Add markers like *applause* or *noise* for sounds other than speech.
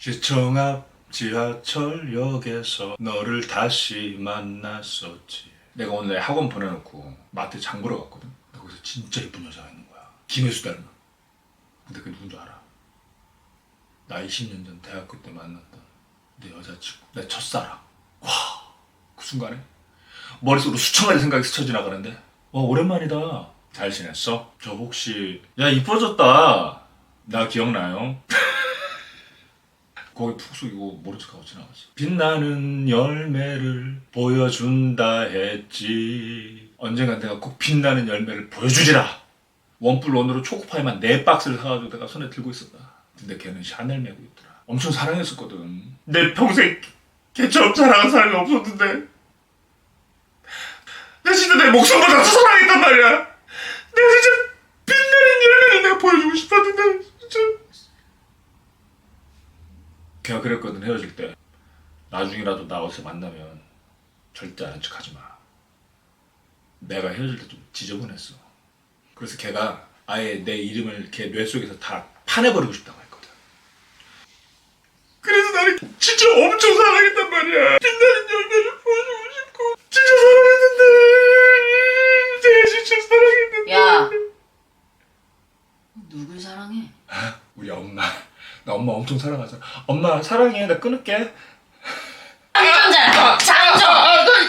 시청 앞 지하철역에서 너를 다시 만났었지. 내가 오늘 내 학원 보내놓고 마트 장 보러 갔거든. 거기서 진짜 예쁜 여자가 있는 거야. 김혜수 닮은. 근데 그게 누군 줄 알아? 나 20년 전 대학교 때 만났던 내 여자친구, 내 첫사랑. 와, 그 순간에 머릿속으로 수천 가지 생각이 스쳐 지나가는데, 와 오랜만이다. 잘 지냈어? 저 혹시 야 이뻐졌다. 나 기억나요? *laughs* 거기 푹 숙이고 모른 척하고 지나갔어. 빛나는 열매를 보여준다 했지. 언젠간 내가 꼭 빛나는 열매를 보여주리라. 원뿔 원으로 초코파이만 네 박스를 사가지고 내가 손에 들고 있었다. 근데 걔는 샤넬 메고 있더라. 엄청 사랑했었거든. 내 평생 걔처럼 사랑한 사람이 없었는데. 나 진짜 내 목숨 걸어서 사랑했단 말이야. 내가 진짜 빛나는 열매를 내가 보여주고 싶었는데 진짜. 걔가 그랬거든 헤어질 때. 나중이라도 나 어디서 만나면 절대 아는 척 하지 마. 내가 헤어질 때 좀 지저분했어. 그래서 걔가 아예 내 이름을 걔 뇌 속에서 다 파내버리고 싶다고 했거든. 그래서 나는 진짜 엄청 사랑했단 말이야. 빛나는 열매를 보여주고 싶고 진짜 사랑했는데. 내가 진짜 사랑했는데. 야. 누굴 사랑해? 우리 엄마 나 엄마 엄청 사랑하잖아 엄마 사랑해 나 끊을게 시고 몇